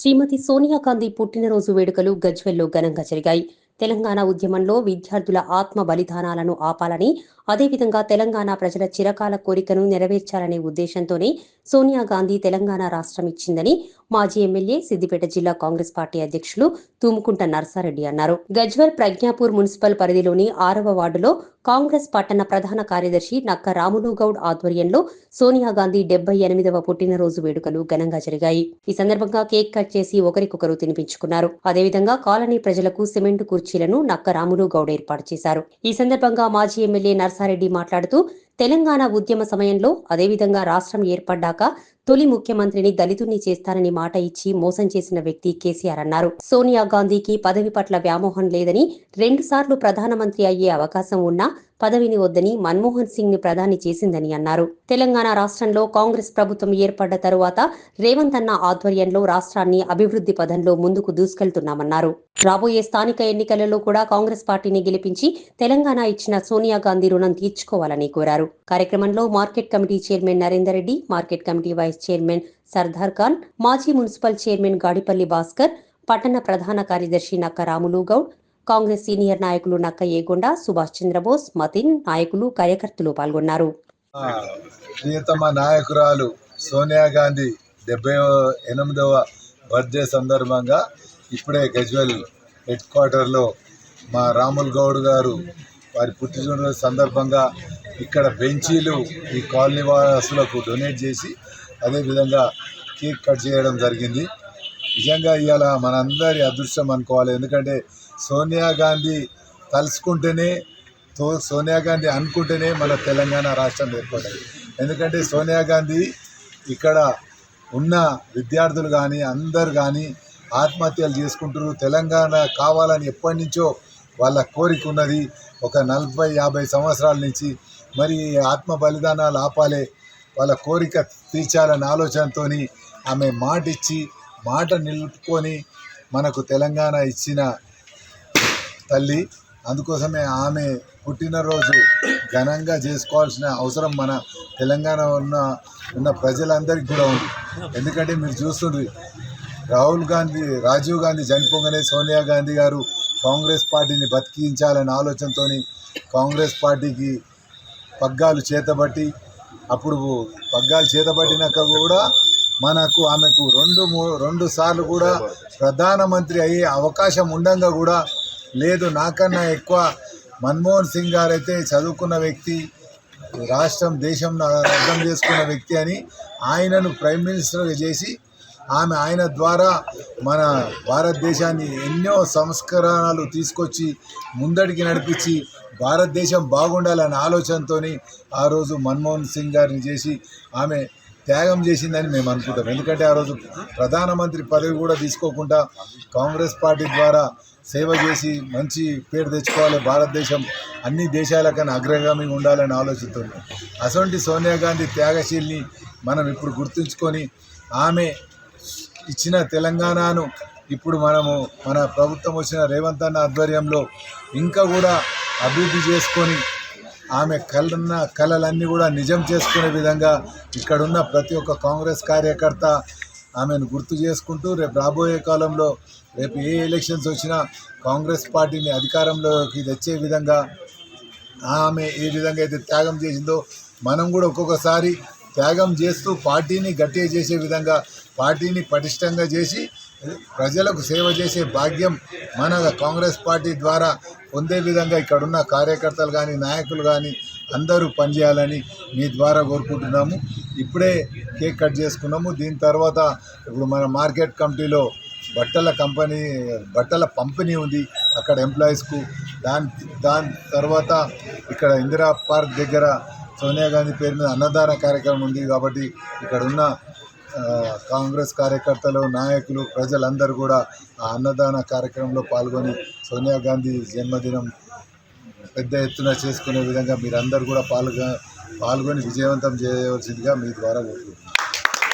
శ్రీమతి సోనియా గాంధీ పుట్టినరోజు వేడుకలు గజ్వెల్లో ఘనంగా జరిగాయి. తెలంగాణ ఉద్యమంలో విద్యార్థుల ఆత్మ బలిదానాలను ఆపాలని అదేవిధంగా తెలంగాణ ప్రజల చిరకాల కోరికను నెరవేర్చాలనే ఉద్దేశంతోనే సోనియా గాంధీ తెలంగాణ రాష్ట్రం ఇచ్చిందని మాజీ ఎమ్మెల్యే సిద్దిపేట జిల్లా కాంగ్రెస్ పార్టీ అధ్యక్షులు తూముకుంట నర్సారెడ్డి అన్నారు. గజ్వెల్ ప్రజ్ఞాపూర్ మున్సిపల్ పరిధిలోని ఆరవ వార్డులో కాంగ్రెస్ పట్టణ ప్రధాన కార్యదర్శి నక్క రాములు గౌడ్ ఆధ్వర్యంలో సోనియా గాంధీ డెబ్బై ఎనిమిదవ పుట్టినరోజు వేడుకలు ఘనంగా జరిగాయి. ఈ సందర్భంగా కేక్ కట్ చేసి ఒకరికొకరు తినిపించుకున్నారు. అదేవిధంగా కాలనీ ప్రజలకు సిమెంట్ కుర్చీలను నక్క రాములు గౌడ్ ఏర్పాటు చేశారు. ఈ సందర్భంగా మాజీ ఎమ్మెల్యే నర్సారెడ్డి మాట్లాడుతూ తెలంగాణ ఉద్యమ సమయంలో అదేవిధంగా రాష్ట్రం ఏర్పడ్డాక తొలి ముఖ్యమంత్రిని దళితుణ్ణి చేస్తానని మాట ఇచ్చి మోసం చేసిన వ్యక్తి కేసీఆర్ అన్నారు. సోనియా గాంధీకి పదవి పట్ల వ్యామోహం లేదని రెండుసార్లు ప్రధానమంత్రి అయ్యే అవకాశం ఉన్నా పదవిని వద్దని మన్మోహన్ సింగ్ని ప్రధాని చేసిందని అన్నారు. తెలంగాణ రాష్ట్రంలో కాంగ్రెస్ ప్రభుత్వం ఏర్పడ్డ తరువాత రేవంత్ అన్న ఆధ్వర్యంలో రాష్ట్రాన్ని అభివృద్ధి పదంలో ముందుకు దూసుకెళ్తున్నామన్నారు. రాబోయే స్థానిక ఎన్నికలలో కూడా కాంగ్రెస్ పార్టీని గెలిపించి తెలంగాణ ఇచ్చిన సోనియా గాంధీ రుణం తీర్చుకోవాలని కోరారు. కార్యక్రమంలో market committee chairman Narender Reddy market committee vice chairman Sardar Khan మాజీ మున్సిపల్ చైర్మన్ గాడిపల్లి భాస్కర్ పట్టణ ప్రధాన కార్యదర్శి నక్క రాములు గౌడ్ కాంగ్రెస్ సీనియర్ నాయకులు నక్క ఏగొండ సుభాష్ చంద్రబోస్ మతిన్ నాయకులు కార్యకర్తలు పాల్గొన్నారు. ప్రియతమ నాయకురాలు సోనియా గాంధీ డెబ్బై ఎనిమిదవ బర్త్డే సందర్భంగా ఇప్పుడే గజ్వెల్ హెడ్ క్వార్టర్లో మా రాముల్ గౌడ్ గారు వారి పుట్టినరోజు సందర్భంగా ఇక్కడ బెంచీలు ఈ కాలనీ వాసులకు డొనేట్ చేసి అదేవిధంగా కేక్ కట్ చేయడం జరిగింది. నిజంగా ఇవాళ మనందరి అదృష్టం అనుకోవాలి. ఎందుకంటే సోనియా గాంధీ తలుసుకుంటేనే తో సోనియా గాంధీ అనుకుంటేనే మన తెలంగాణ రాష్ట్రం ఏర్పడ్డది ఎందుకంటే సోనియా గాంధీ ఇక్కడ ఉన్న విద్యార్థులు కానీ అందరు కానీ ఆత్మహత్యలు చేసుకుంటారు తెలంగాణ కావాలని ఎప్పటి నుంచో వాళ్ళ కోరిక ఉన్నది. ఒక నలభై యాభై సంవత్సరాల నుంచి మరి ఆత్మ బలిదానాలు ఆపాలే వాళ్ళ కోరిక తీర్చాలనే ఆలోచనతో ఆమె మాట ఇచ్చి మాట నిలుపుకొని మనకు తెలంగాణ ఇచ్చిన తల్లి. అందుకోసమే ఆమె పుట్టినరోజు ఘనంగా చేసుకోవాల్సిన అవసరం మన తెలంగాణ ఉన్న ఉన్న ప్రజలందరికీ కూడా ఉంది. ఎందుకంటే మీరు చూస్తుండ్రి రాహుల్ గాంధీ రాజీవ్ గాంధీ చనిపోగానే సోనియా గాంధీ గారు కాంగ్రెస్ పార్టీని బతికించాలనే ఆలోచనతో కాంగ్రెస్ పార్టీకి పగ్గాలు చేతబట్టి అప్పుడు పగ్గాలు చేతబట్టినాక కూడా మనకు ఆమెకు రెండు మూ రెండు సార్లు కూడా ప్రధానమంత్రి అయ్యే అవకాశం ఉండగా కూడా లేదు నాకన్నా ఎక్కువ మన్మోహన్ సింగ్ గారు అయితే చదువుకున్న వ్యక్తి రాష్ట్రం దేశం అర్థం చేసుకున్న వ్యక్తి అని ఆయనను ప్రైమ్ మినిస్టర్గా చేసి ఆమె ఆయన ద్వారా మన భారతదేశాన్ని ఎన్నో సంస్కరణలు తీసుకొచ్చి ముందడికి నడిపించి భారతదేశం బాగుండాలనే ఆలోచనతో ఆ రోజు మన్మోహన్ సింగ్ గారిని చేసి ఆమె త్యాగం చేసిందని మేము అనుకుంటాం. ఎందుకంటే ఆ రోజు ప్రధానమంత్రి పదవి కూడా తీసుకోకుండా కాంగ్రెస్ పార్టీ ద్వారా సేవ చేసి మంచి పేరు తెచ్చుకోవాలి. భారతదేశం అన్ని దేశాల కన్నా అగ్రగామి ఉండాలని ఆలోచిస్తుంది. అటువంటి సోనియా గాంధీ త్యాగశీల్ని మనం ఇప్పుడు గుర్తుంచుకొని ఆమె ఇచ్చిన తెలంగాణను ఇప్పుడు మనము మన ప్రభుత్వం వచ్చిన రేవంత్ అన్న ఆధ్వర్యంలో ఇంకా కూడా అభివృద్ధి చేసుకొని ఆమె కలన్న కళలన్నీ కూడా నిజం చేసుకునే విధంగా ఇక్కడున్న ప్రతి ఒక్క కాంగ్రెస్ కార్యకర్త ఆమెను గుర్తు చేసుకుంటూ రేపు రాబోయే కాలంలో రేపు ఏ ఎలక్షన్స్ వచ్చినా కాంగ్రెస్ పార్టీని అధికారంలోకి తెచ్చే విధంగా ఆమె ఏ విధంగా అయితే త్యాగం చేసిందో మనం కూడా ఒక్కొక్కసారి త్యాగం చేస్తూ పార్టీని గట్టిగా చేసే విధంగా పార్టీని పటిష్టంగా చేసి ప్రజలకు సేవ చేసే భాగ్యం మన కాంగ్రెస్ పార్టీ ద్వారా పొందే విధంగా ఇక్కడున్న కార్యకర్తలు కానీ నాయకులు కానీ అందరూ పనిచేయాలని మీ ద్వారా కోరుకుంటున్నాము. ఇప్పుడే కేక్ కట్ చేసుకున్నాము. దీని తర్వాత ఇప్పుడు మన మార్కెట్ కమిటీలో బట్టల కంపెనీ బట్టల పంపిణీ ఉంది అక్కడ ఎంప్లాయీస్కు. దాని దాని తర్వాత ఇక్కడ ఇందిరా పార్క్ దగ్గర సోనియా గాంధీ పేరు మీద అన్నదాన కార్యక్రమం ఉంది కాబట్టి ఇక్కడ ఉన్న కాంగ్రెస్ కార్యకర్తలు నాయకులు ప్రజలందరూ కూడా ఆ అన్నదాన కార్యక్రమంలో పాల్గొని సోనియా గాంధీ జన్మదినం పెద్ద ఎత్తున చేసుకునే విధంగా మీరందరూ కూడా పాల్గొ పాల్గొని విజయవంతం చేయవలసిందిగా మీ ద్వారా కోరుకుంటున్నాను.